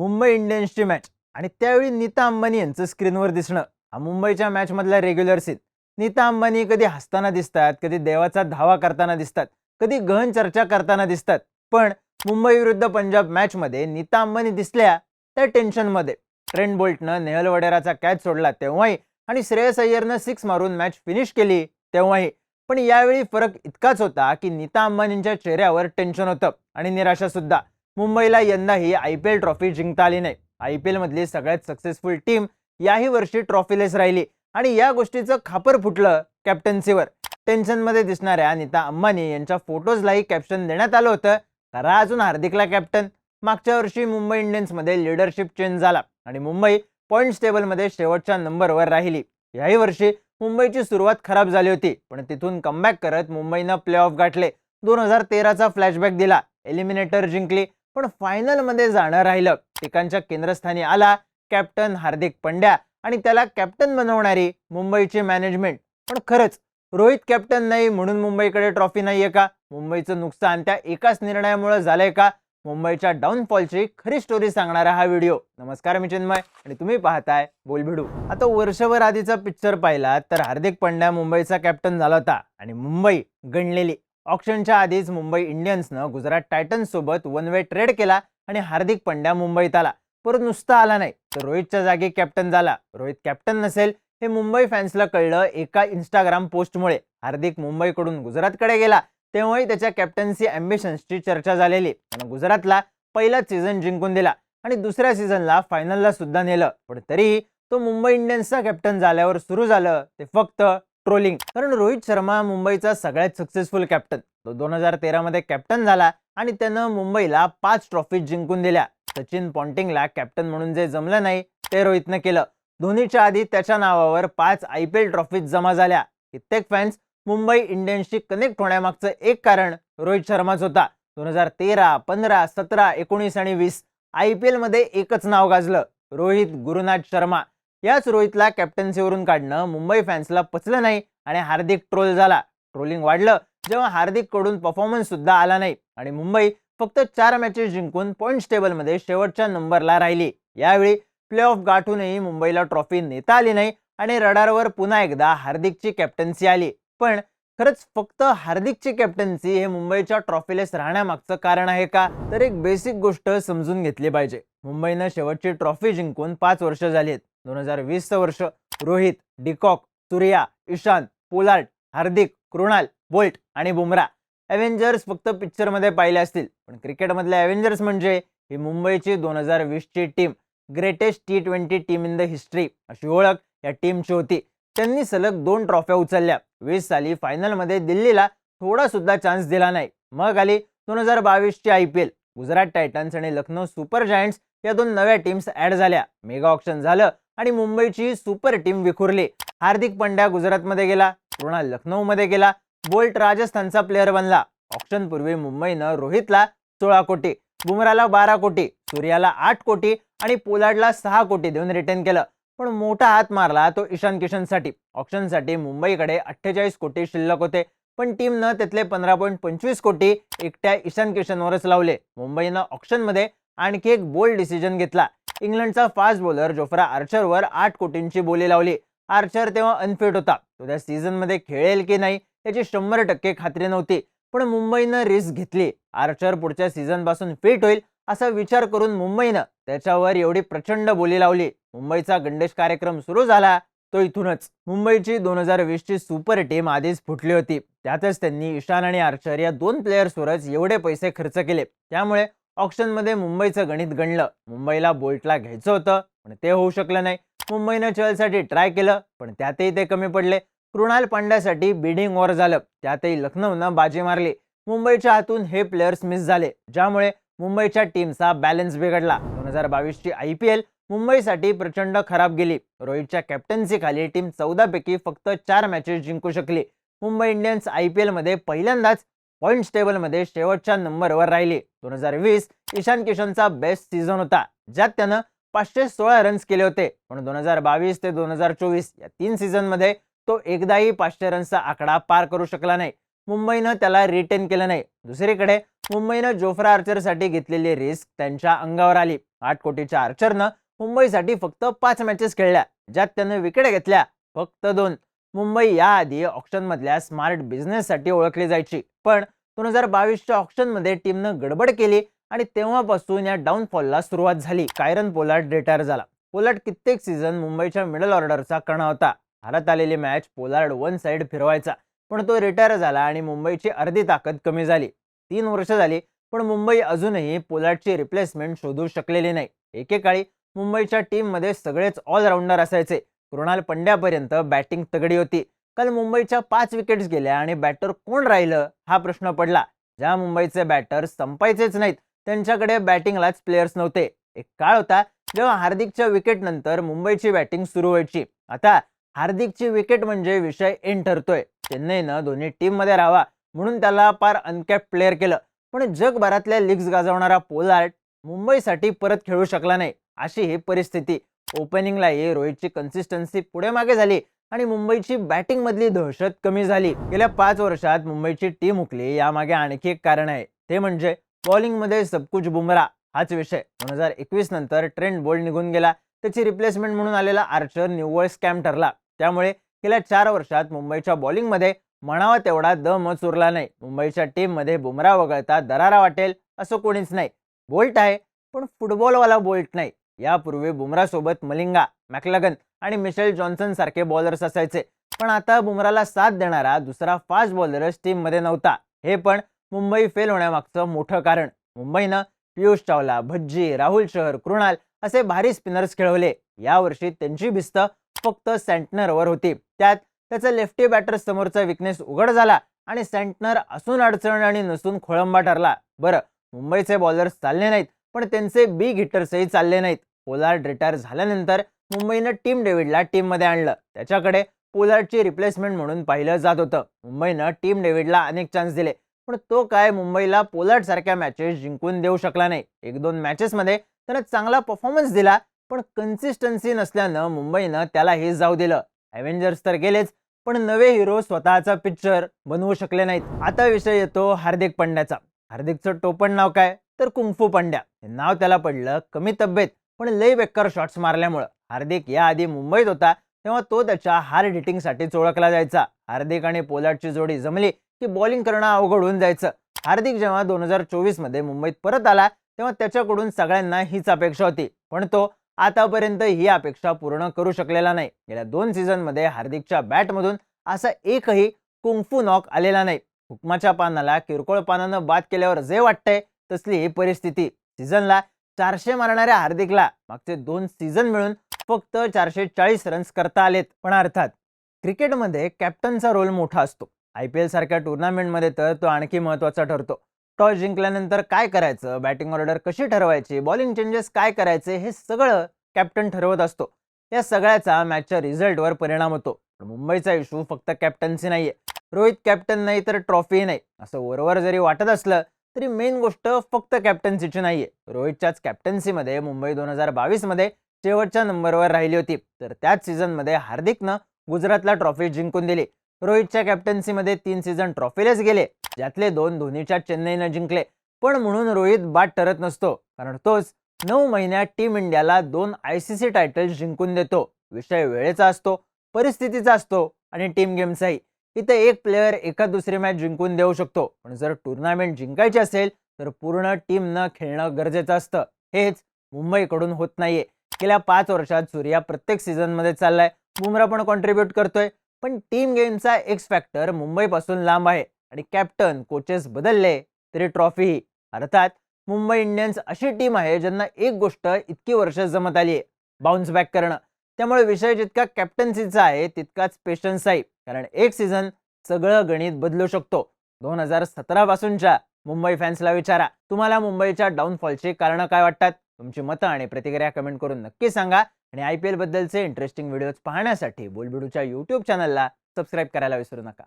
Mumbai इंडियन्सची match आणि त्यावेळी नीता अंबानी यांचं स्क्रीनवर दिसणं. हा मुंबईच्या मॅचमधला रेग्युलर सीन नीता अंबानी कधी हसताना दिसतात कधी देवाचा धावा करताना दिसतात कधी गहन चर्चा करताना दिसतात. पण मुंबई विरुद्ध पंजाब मॅचमध्ये नीता अंबानी दिसल्या त्या टेन्शनमध्ये ट्रेंड बोल्टनं नेहल वडेराचा कॅच सोडला तेव्हाही आणि श्रेयस अय्यरनं सिक्स मारून मॅच फिनिश केली तेव्हाही. पण यावेळी फरक इतकाच होता की नीता अंबानींच्या चेहऱ्यावर टेन्शन होतं आणि निराशा सुद्धा. मुंबईला यंदाही आय पी एल ट्रॉफी जिंकता आली नाही. आय पी एलमधली सगळ्यात सक्सेसफुल टीम याही वर्षी ट्रॉफीलेस राहिली. आणि या गोष्टीचं खापर फुटलं कॅप्टन्सीवर टेन्शनमध्ये दिसणाऱ्या नीता अंबानी यांच्या फोटोजलाही कॅप्शन देण्यात आलं होतं. करा अजून हार्दिकला कॅप्टन मागच्या वर्षी मुंबई इंडियन्समध्ये लिडरशिप चेंज झाला. आणि मुंबई पॉईंट्स टेबलमध्ये शेवटच्या नंबरवर राहिली. याही वर्षी मुंबईची सुरुवात खराब झाली होती. पण तिथून कमबॅक करत मुंबईनं प्ले ऑफ गाठले. दोन हजार तेराचा फ्लॅशबॅक दिला. एलिमिनेटर जिंकली. पण फायनलमध्ये जाणं राहिलं. टिकांच्या केंद्रस्थानी आला कॅप्टन हार्दिक पंड्या आणि त्याला कॅप्टन बनवणारी मुंबईची मॅनेजमेंट. पण खरंच रोहित कॅप्टन नाही म्हणून मुंबईकडे ट्रॉफी नाहीये का? मुंबईचं नुकसान त्या एकाच निर्णयामुळे झालंय का? मुंबईच्या डाऊनफॉलची खरी स्टोरी सांगणारा हा व्हिडिओ. नमस्कार मी चिन्मय आणि तुम्ही पाहताय बोलभिडू. आता वर्षभर आधीचा पिक्चर पाहिला तर हार्दिक पंड्या मुंबईचा कॅप्टन झाला होता आणि मुंबई गणलेली. ऑप्शनच्या आधीच मुंबई इंडियन्सनं गुजरात टायटन्ससोबत वन वे ट्रेड केला आणि हार्दिक पंड्या मुंबईत आला. परत नुसता आला नाही तर रोहितच्या जागी कॅप्टन झाला. रोहित कॅप्टन नसेल हे मुंबई फॅन्सला कळलं एका इंस्टाग्राम पोस्टमुळे हार्दिक मुंबईकडून गुजरातकडे गेला. तेव्हाही त्याच्या कॅप्टन्सी अँबिशन्सची चर्चा झालेली. त्यानं गुजरातला पहिला सीझन जिंकून दिला आणि दुसऱ्या सीझनला फायनलला सुद्धा नेलं. पण तरीही तो मुंबई इंडियन्सचा कॅप्टन झाल्यावर सुरू झालं. ते फक्त ट्रोलिंग कारण रोहित शर्मा मुंबईचा सगळ्यात सक्सेसफुल कॅप्टन तो दोन हजार तेरा मध्ये कॅप्टन झाला आणि त्यानं मुंबईला पाच ट्रॉफी जिंकून दिल्या. सचिन पॉन्टिंगला कॅप्टन म्हणून जे जमलं नाही ते रोहितनं केलं. धोनीच्या आधी त्याच्या नावावर पाच आय पी एल ट्रॉफीज जमा झाल्या. कित्येक फॅन्स मुंबई इंडियन्सशी कनेक्ट होण्यामागचं एक कारण रोहित शर्माच होता. दोन हजार तेरा पंधरा सतरा एकोणीस आणि वीस आय पी एलमध्ये एकच नाव गाजलं. रोहित गुरुनाथ शर्मा. याच रोहितला कॅप्टन्सीवरून काढणं मुंबई फॅन्सला पचलं नाही आणि हार्दिक ट्रोल झाला. ट्रोलिंग वाढलं जेव्हा हार्दिककडून परफॉर्मन्स सुद्धा आला नाही. आणि मुंबई फक्त चार मॅचेस जिंकून पॉईंट्स टेबलमध्ये शेवटच्या नंबरला राहिली. यावेळी प्ले ऑफ गाठूनही मुंबईला ट्रॉफी नेता आली नाही आणि रडारवर पुन्हा एकदा हार्दिकची कॅप्टन्सी आली. पण खरंच फक्त हार्दिकची कॅप्टन्सी हे मुंबईच्या ट्रॉफीलेस राहण्यामागचं कारण आहे का? तर एक बेसिक गोष्ट समजून घेतली पाहिजे. मुंबईनं शेवटची ट्रॉफी जिंकून पाच वर्ष झाली आहेत दोन हजार वीसचं वर्ष. Rohit de Kock Surya Ishant Pollard Hardik Krunal Boult आणि बुमरा ॲव्हेंजर्स फक्त पिक्चरमध्ये पाहिले असतील. पण क्रिकेटमधले ॲव्हेंजर्स म्हणजे ही मुंबईची दोन हजार वीसची team greatest T twenty team in the history अशी ओळख या टीमची होती. त्यांनी सलग दोन ट्रॉफ्या उचलल्या. वीस साली फायनलमध्ये दिल्लीला थोडा सुद्धा चान्स दिला नाही. मग आली दोन हजार बावीसची I P L Gujarat titans आणि लखनौ सुपर जायंट्स या दोन नव्या टीम्स ऍड झाल्या. मेगा ऑप्शन झालं. आणि मुंबईची सुपर टीम विखुरली. हार्दिक पंड्या गुजरातमध्ये गेला कृणाल लखनौमध्ये गेला बोल्ट राजस्थानचा प्लेअर बनला. ऑप्शनपूर्वी मुंबईनं रोहितला सोळा कोटी बुमराला बारा कोटी सूर्याला आठ कोटी आणि पोलार्डला सहा कोटी देऊन रिटर्न केलं. पण मोठा हात मारला तो ईशान किशनसाठी. ऑप्शनसाठी मुंबईकडे अठ्ठेचाळीस कोटी शिल्लक होते पण टीमनं त्यातले पंधरा पॉईंट पंचवीस कोटी एकट्या ईशान किशनवरच लावले. मुंबईनं ऑप्शनमध्ये आणखी एक बोल्ड डिसिजन घेतला. इंग्लंडचा फास्ट बॉलर जोफ्रा आर्चरवर आठ कोटींची बोली लावली. आर्चर तेव्हा अनफिट होता. तो त्या सीझनमध्ये खेळेल की नाही याची शंभर टक्के खात्री नव्हती. पण मुंबईनं रिस्क घेतली. आर्चर पुढच्या सीझनपासून फिट होईल असा विचार करून मुंबईनं त्याच्यावर एवढी प्रचंड बोली लावली. मुंबईचा गणेश कार्यक्रम सुरू झाला तो इथूनच. मुंबईची दोन हजार वीसची सुपर टीम आधीच फुटली होती. त्यातच त्यांनी ईशान आणि आर्चर या दोन प्लेयर्सवरच एवढे पैसे खर्च केले. त्यामुळे ऑप्शनमध्ये मुंबईचं गणित गणलं. मुंबईला बोल्टला घ्यायचं होतं पण ते होऊ शकलं नाही. मुंबईनं चहलसाठी ट्राय केलं पण त्यातही ते कमी पडले. कृणाल पांड्यासाठी बिडिंग वॉर झालं त्यातही लखनौनं बाजी मारली. मुंबईच्या हातून हे प्लेयर्स मिस झाले ज्यामुळे मुंबईच्या टीमचा बॅलन्स बिघडला. दोन हजार बावीसची आय पी एल मुंबईसाठी प्रचंड खराब गेली. रोहितच्या कॅप्टन्सीखाली टीम चौदापैकी फक्त चार मॅचेस जिंकू शकली. मुंबई इंडियन्स आय पी एलमध्ये पहिल्यांदाच पॉईंट्स टेबलमध्ये शेवटच्या नंबरवर राहिली. दोन हजार वीस ईशान किशनचा बेस्ट सीझन होता ज्यात त्यानं पाचशे सोळा रन्स केले होते. पण दोन हजार बावीस ते दोन हजार चोवीस या तीन सीझनमध्ये तो एकदाही पाचशे रन्सचा आकडा पार करू शकला नाही. मुंबईनं त्याला रिटेन केलं नाही. दुसरीकडे मुंबईनं जोफ्रा आर्चरसाठी घेतलेली रिस्क त्यांच्या अंगावर आली. आठ कोटीच्या आर्चरनं मुंबईसाठी फक्त पाच मॅचेस खेळल्या ज्यात त्यानं विकेट घेतल्या फक्त दोन. मुंबई याआधी ऑप्शनमधल्या स्मार्ट बिझनेससाठी ओळखली जायची. पण दोन हजार बावीसच्या ऑप्शनमध्ये टीमनं गडबड केली आणि तेव्हापासून या डाऊनफॉलला सुरुवात झाली. कायरन पोलार्ड रिटायर झाला. पोलार्ड कित्येक सीझन मुंबईच्या मिडल ऑर्डरचा कणा होता. हारत आलेली मॅच पोलार्ड वन साइड फिरवायचा. पण तो रिटायर झाला आणि मुंबईची अर्धी ताकद कमी झाली. तीन वर्ष झाली पण मुंबई अजूनही पोलार्डची रिप्लेसमेंट शोधू शकलेली नाही. एकेकाळी मुंबईच्या टीममध्ये सगळेच ऑलराऊंडर असायचे. कृणाल पंड्यापर्यंत बॅटिंग तगडी होती. काल मुंबईच्या पाच विकेट्स गेल्या आणि बॅटर कोण राहिलं हा प्रश्न पडला. ज्या मुंबईचे बॅटर संपायचेच नाहीत त्यांच्याकडे बॅटिंगलाच प्लेयर्स नव्हते. एक काळ होता जेव्हा हार्दिकच्या विकेट नंतर मुंबईची बॅटिंग सुरू व्हायची. आता हार्दिकची विकेट म्हणजे विषय एन ठरतोय चेन्नईनं दोन्ही टीममध्ये राहावा म्हणून त्याला पार अनकॅप प्लेअर केलं. पण जगभरातल्या लीग्स गाजवणारा पोलार्ड मुंबईसाठी परत खेळू शकला नाही. अशी ही परिस्थिती. ओपनिंगलाही रोहितची कन्सिस्टन्सी पुढे मागे झाली आणि मुंबईची बॅटिंग मधली दहशत कमी झाली. गेल्या पाच वर्षात मुंबईची टीम हुकली यामागे आणखी एक कारण आहे. ते म्हणजे बॉलिंगमध्ये सबकुच बुमरा हाच विषय. दोन हजार एकवीस नंतर ट्रेंड बोल्ड निघून गेला. त्याची रिप्लेसमेंट म्हणून आलेला आर्चर निव्वळ स्कॅम ठरला. त्यामुळे गेल्या चार वर्षात मुंबईच्या बॉलिंगमध्ये म्हणावा तेवढा दमच उरला नाही. मुंबईच्या टीममध्ये बुमरा वगळता दरारा वाटेल असं कोणीच नाही. बोल्ट आहे पण फुटबॉलवाला बोल्ट नाही. यापूर्वी बुमरासोबत मलिंगा मॅकलगन आणि मिशेल जॉन्सन सारखे बॉलर्स असायचे. पण आता बुमराला साथ देणारा दुसरा फास्ट बॉलरच टीममध्ये नव्हता. हे पण मुंबई फेल होण्यामागचं मोठं कारण. मुंबईनं पियुष चावला भज्जी राहुल शहर कृणाल असे भारी स्पिनर्स खेळवले. यावर्षी त्यांची भिस्त फक्त सँटनरवर होती. त्यात त्याचा लेफ्टी बॅटर समोरचा विकनेस उघड झाला आणि सँटनर असून अडचण आणि नसून खोळंबा ठरला. बरं मुंबईचे बॉलर्स चालले नाहीत पण त्यांचे बिग हिटर्सही चालले नाहीत. पोलार्ड रिटायर झाल्यानंतर मुंबईनं टीम डेव्हिडला टीममध्ये आणलं. त्याच्याकडे पोलार्डची रिप्लेसमेंट म्हणून पाहिलं जात होतं. मुंबईनं टीम डेव्हिडला अनेक चान्स दिले पण तो काय मुंबईला पोलार्ड सारख्या मॅचेस जिंकून देऊ शकला नाही. एक दोन मॅचेसमध्ये त्यानं चांगला परफॉर्मन्स दिला पण कन्सिस्टन्सी नसल्यानं मुंबईनं त्याला हे जाऊ दिलं. अव्हेंजर्स तर गेलेच पण नवे हिरो स्वतःचा पिक्चर बनवू शकले नाहीत. आता विषय येतो हार्दिक पंड्याचा. हार्दिकचं टोपण नाव काय? तर कुंफू पंड्या. हे नाव त्याला पडलं कमी तब्येत. पण लय बेकार शॉट्स मारल्यामुळं. हार्दिक याआधी मुंबईत होता तेव्हा तो त्याच्या हार्ड हिटिंगसाठीच ओळखला जायचा. हार्दिक आणि पोलार्डची जोडी जमली की बॉलिंग करणं अवघड होऊन जायचं. हार्दिक जेव्हा दोन हजार चोवीसमध्ये मुंबईत परत आला तेव्हा त्याच्याकडून सगळ्यांना हीच अपेक्षा होती. पण तो आतापर्यंत ही अपेक्षा पूर्ण करू शकलेला नाही. गेल्या दोन सीझनमध्ये हार्दिकच्या बॅटमधून असा एकही कुंफू नॉक आलेला नाही. हुकमाच्या पानाला किरकोळ पानानं बाद केल्यावर जे वाटतंय तसली ही परिस्थिती. सीझनला चारशे मारणाऱ्या हार्दिकला मागचे दोन सीझन मिळून फक्त चारशे चाळीस रन्स करता आलेत. पण अर्थात क्रिकेटमध्ये कॅप्टनचा रोल मोठा असतो. आय पी एल सारख्या टुर्नामेंटमध्ये तर तो आणखी महत्त्वाचा ठरतो. टॉस जिंकल्यानंतर काय करायचं? बॅटिंग ऑर्डर कशी ठरवायची? बॉलिंग चेंजेस काय करायचे? हे सगळं कॅप्टन ठरवत असतो. या सगळ्याचा मॅचच्या रिझल्टवर परिणाम होतो. पण मुंबईचा इशू फक्त कॅप्टन्सी नाहीये. रोहित कॅप्टन नाही तर ट्रॉफी नाही. असं वरवर जरी वाटत असलं तरी मेन गोष्ट फक्त कॅप्टन्सीची नाहीये. रोहितच्याच कॅप्टन्सीमध्ये मुंबई दोन हजार बावीसमध्ये शेवटच्या नंबरवर राहिली होती. तर त्याच सीझनमध्ये हार्दिकनं गुजरातला ट्रॉफी जिंकून दिली. रोहितच्या कॅप्टन्सीमध्ये तीन सीझन ट्रॉफीलेच गेले ज्यातले दोन धोनीच्या चेन्नईनं जिंकले. पण म्हणून रोहित बाद ठरत नसतो कारण तोच नऊ महिन्यात टीम इंडियाला दोन आय सी सी टायटल्स जिंकून देतो. विषय वेळेचा असतो परिस्थितीचा असतो आणि टीम गेमचाही इथे एक प्लेअर एका दुसरी मॅच जिंकून देऊ शकतो. पण जर टुर्नामेंट जिंकायची असेल तर पूर्ण टीमनं खेळणं गरजेचं असतं. हेच मुंबईकडून होत नाहीये. गेल्या पाच वर्षात सूर्या प्रत्येक सीझनमध्ये चाललाय. बुमरा पण कॉन्ट्रीब्युट करतोय. पण टीम गेमचा एक्स फॅक्टर मुंबईपासून लांब आहे. आणि कॅप्टन कोचेस बदलले तरी ट्रॉफीही अर्थात मुंबई इंडियन्स अशी टीम आहे ज्यांना एक गोष्ट इतकी वर्ष जमत आली आहे बाउन्स बॅक करणं. त्यामुळे विषय जितका कॅप्टन्सीचा आहे तितकाच पेशन्स आहे. कारण एक सीझन सगळं गणित बदलू शकतो. दोन हजार सतरा पासूनच्या मुंबई फॅन्सला विचारा. तुम्हाला मुंबईच्या डाऊनफॉलची कारणं काय वाटतात? तुमची मतं आणि प्रतिक्रिया कमेंट करून नक्की सांगा. आणि आय पी एल बद्दलचे इंटरेस्टिंग व्हिडिओज पाहण्यासाठी बोलबिडूच्या यूट्यूब चॅनलला सबस्क्राईब करायला विसरू नका.